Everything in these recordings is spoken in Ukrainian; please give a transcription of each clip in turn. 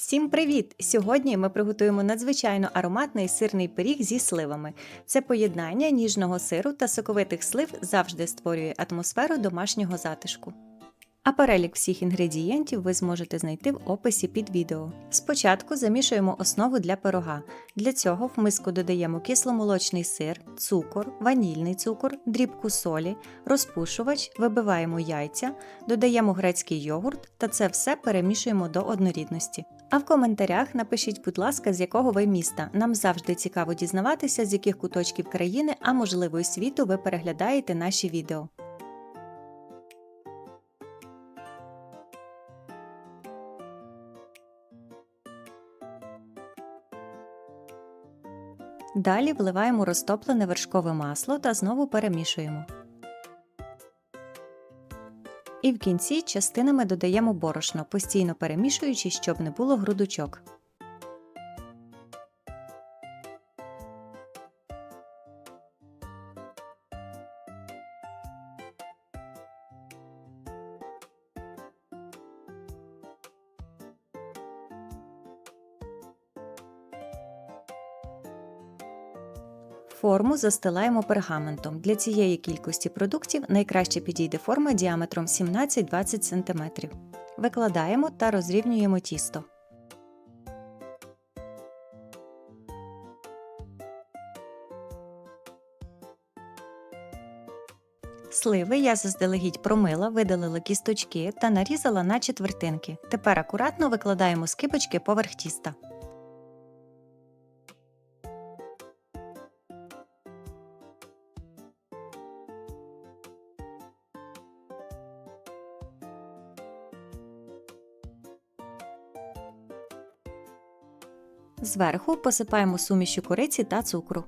Всім привіт! Сьогодні ми приготуємо надзвичайно ароматний сирний пиріг зі сливами. Це поєднання ніжного сиру та соковитих слив завжди створює атмосферу домашнього затишку. А перелік всіх інгредієнтів ви зможете знайти в описі під відео. Спочатку замішуємо основу для пирога. Для цього в миску додаємо кисломолочний сир, цукор, ванільний цукор, дрібку солі, розпушувач, вибиваємо яйця, додаємо грецький йогурт та це все перемішуємо до однорідності. А в коментарях напишіть, будь ласка, з якого ви міста. Нам завжди цікаво дізнаватися, з яких куточків країни, а можливо і світу ви переглядаєте наші відео. Далі вливаємо розтоплене вершкове масло та знову перемішуємо. І в кінці частинами додаємо борошно, постійно перемішуючи, щоб не було грудочок. Форму застилаємо пергаментом. Для цієї кількості продуктів найкраще підійде форма діаметром 17-20 см. Викладаємо та розрівнюємо тісто. Сливи я заздалегідь промила, видалила кісточки та нарізала на четвертинки. Тепер акуратно викладаємо скибочки поверх тіста. Зверху посипаємо сумішю кориці та цукру.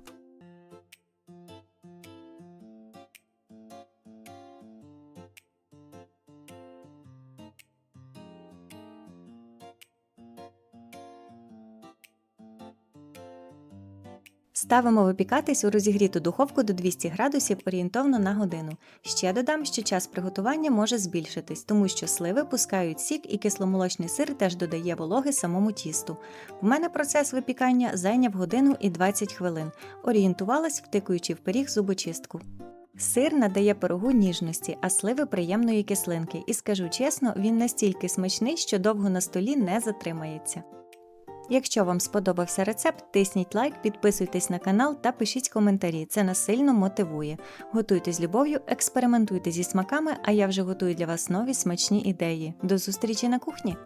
Ставимо випікатись у розігріту духовку до 200 градусів орієнтовно на годину. Ще додам, що час приготування може збільшитись, тому що сливи пускають сік і кисломолочний сир теж додає вологи самому тісту. У мене процес випікання зайняв годину і 20 хвилин. Орієнтувалась, втикуючи в пиріг зубочистку. Сир надає пирогу ніжності, а сливи приємної кислинки. І скажу чесно, він настільки смачний, що довго на столі не затримається. Якщо вам сподобався рецепт, тисніть лайк, підписуйтесь на канал та пишіть коментарі. Це нас сильно мотивує. Готуйте з любов'ю, експериментуйте зі смаками, а я вже готую для вас нові смачні ідеї. До зустрічі на кухні!